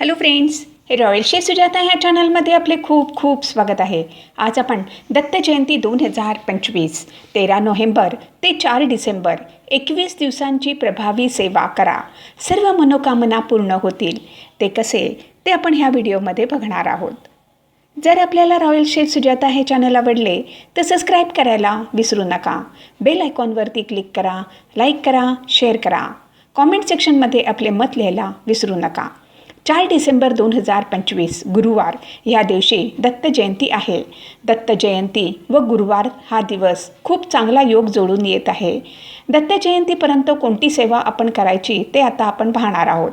Hello friends हे royal शे सुजाता ह्या चॅनलमध्ये आपले खूप खूप स्वागत आहे. आज आपण दत्त जयंती दोन हजार पंचवीस तेरा नोव्हेंबर ते चार डिसेंबर एकवीस दिवसांची प्रभावी सेवा करा. सर्व मनोकामना पूर्ण होतील. ते कसे? ते आपण ह्या व्हिडिओमध्ये बघणार आहोत. जर आपल्याला रॉयल शेफ सुजाता हे चॅनल आवडले तर सबस्क्राईब करायला विसरू नका. बेल आयकॉनवरती क्लिक करा लाईक करा शेअर करा. कॉमेंट सेक्शनमध्ये आपले मत लिहायला विसरू नका. चार डिसेंबर दोन हजार पंचवीस गुरुवार. ह्या दिवशी दत्त जयंती आहे. दत्त जयंती व गुरुवार हा दिवस खूप चांगला योग जोडून येत आहे. दत्त जयंतीपर्यंत कोणती सेवा आपण करायची ते आता आपण पाहणार आहोत.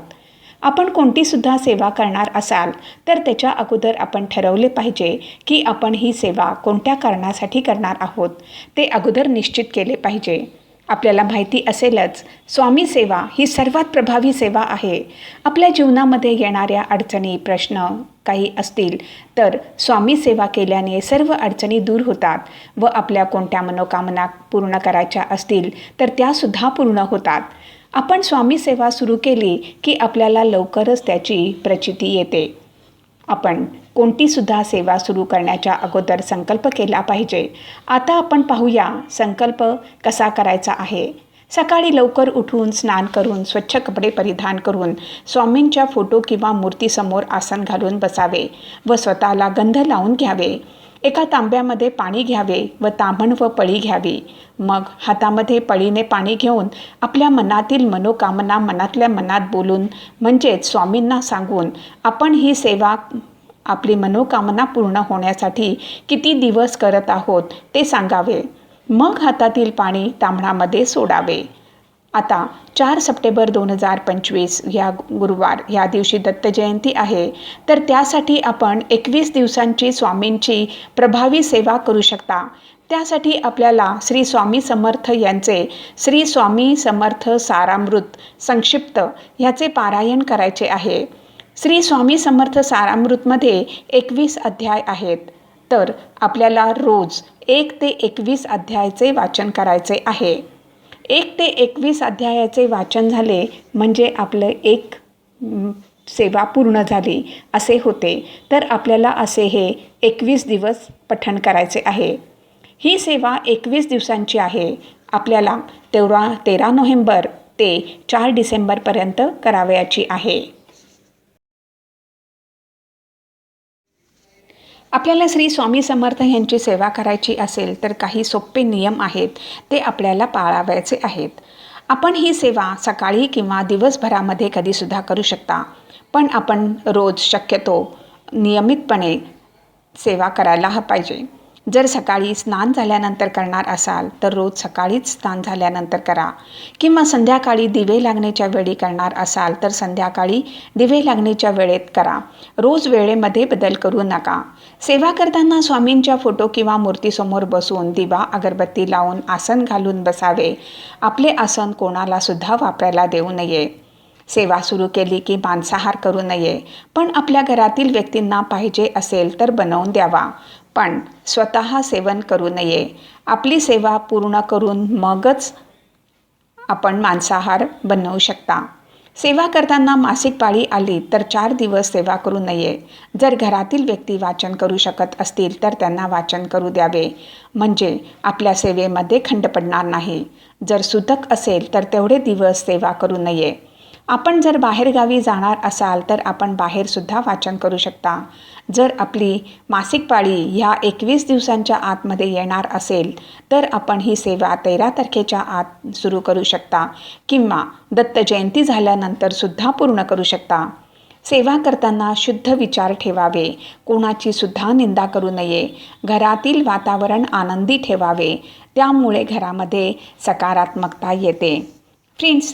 आपण कोणतीसुद्धा सेवा करणार असाल तर त्याच्या अगोदर आपण ठरवले पाहिजे की आपण ही सेवा कोणत्या कारणासाठी करणार आहोत ते अगोदर निश्चित केले पाहिजे. आपल्याला माहिती असेलच. स्वामी सेवा ही सर्वात प्रभावी सेवा आहे. आपल्या जीवनामध्ये येणाऱ्या अडचणी प्रश्न काही असतील तर स्वामी सेवा केल्याने सर्व अडचणी दूर होतात व आपल्या कोणत्या मनोकामना पूर्ण करायच्या असतील तर त्यासुद्धा पूर्ण होतात. आपण स्वामी सेवा सुरू केली की आपल्याला लवकरच त्याची प्रचिती येते. आपण कोणतीसुद्धा सेवा सुरू करण्याच्या अगोदर संकल्प केला पाहिजे. आता आपण पाहूया संकल्प कसा करायचा आहे. सकाळी लवकर उठून स्नान करून स्वच्छ कपडे परिधान करून स्वामींच्या फोटो किंवा मूर्तीसमोर आसन घालून बसावे व स्वतःला गंध लावून घ्यावे. एका तांब्यामध्ये पाणी घ्यावे व तांबण व पळी घ्यावी. मग हातामध्ये पळीने पाणी घेऊन आपल्या मनातील मनोकामना मनातल्या मनात बोलून म्हणजेच स्वामींना सांगून आपण ही सेवा आपली मनोकामना पूर्ण होण्यासाठी किती दिवस करत आहोत ते सांगावे. मग हातातील पाणी तांबणामध्ये सोडावे. आता चार सप्टेंबर दोन हजार पंचवीस या गुरुवार या दिवशी दत्तजयंती आहे. तर त्यासाठी आपण एकवीस दिवसांची स्वामींची प्रभावी सेवा करू शकता. त्यासाठी आपल्याला श्री स्वामी समर्थ यांचे श्री स्वामी समर्थ सारामृत संक्षिप्त ह्याचे पारायण करायचे आहे. श्री स्वामी समर्थ सारामृतमध्ये एकवीस अध्याय आहेत. तर आपल्याला रोज एक ते एकवीस अध्यायाचे वाचन करायचे आहे. एक ते एकवीस अध्यायाचे वाचन झाले म्हणजे आपलं एक सेवा पूर्ण झाली असे होते. तर आपल्याला असे हे एकवीस दिवस पठण करायचे आहे. ही सेवा एकवीस दिवसांची आहे. आपल्याला तेवढा तेरा नोव्हेंबर ते चार डिसेंबरपर्यंत करावयाची आहे. आपल्याला श्री स्वामी समर्थ यांची सेवा करायची असेल तर काही सोपे नियम आहेत ते आपल्याला पाळावयाचे आहेत. आपण ही सेवा सकाळी किंवा दिवसभरामध्ये कधीसुद्धा करू शकता पण आपण रोज शक्यतो नियमितपणे सेवा करायला हा पाहिजे. जर सकाळी स्नान झाल्यानंतर करणार असाल तर रोज सकाळीच स्नान झाल्यानंतर करा. किंवा संध्याकाळी दिवे लागण्याच्या वेळी करणार असाल तर संध्याकाळी दिवे लागण्याच्या वेळेत करा. रोज वेळेमध्ये बदल करू नका. सेवा करताना स्वामींच्या फोटो किंवा मूर्तीसमोर बसून दिवा अगरबत्ती लावून आसन घालून बसावे. आपले आसन कोणालासुद्धा वापरायला देऊ नये. सेवा सुरू केली की मांसाहार करू नये. पण आपल्या घरातील व्यक्तींना पाहिजे असेल तर बनवून द्यावा. पण स्वतः सेवन करू नये. आपली सेवा पूर्ण करून मगच आपण मांसाहार बनवू शकता. सेवा करताना मासिक पाळी आली तर चार दिवस सेवा करू नये. जर घरातील व्यक्ती वाचन करू शकत असतील तर त्यांना वाचन करू द्यावे. म्हणजे आपल्या सेवेमध्ये खंड पडणार नाही. जर सुतक असेल तर तेवढे दिवस सेवा करू नये. आपण जर बाहेरगावी जाणार असाल तर आपण बाहेरसुद्धा वाचन करू शकता. जर आपली मासिक पाळी ह्या एकवीस दिवसांच्या आतमध्ये येणार असेल तर आपण ही सेवा तेरा तारखेच्या आत सुरू करू शकता किंवा दत्त जयंती झाल्यानंतरसुद्धा पूर्ण करू शकता. सेवा करताना शुद्ध विचार ठेवावे कोणाची सुद्धा निंदा करू नये घरातील वातावरण आनंदी ठेवावे त्यामुळे घरामध्ये सकारात्मकता येते. फ्रेंड्स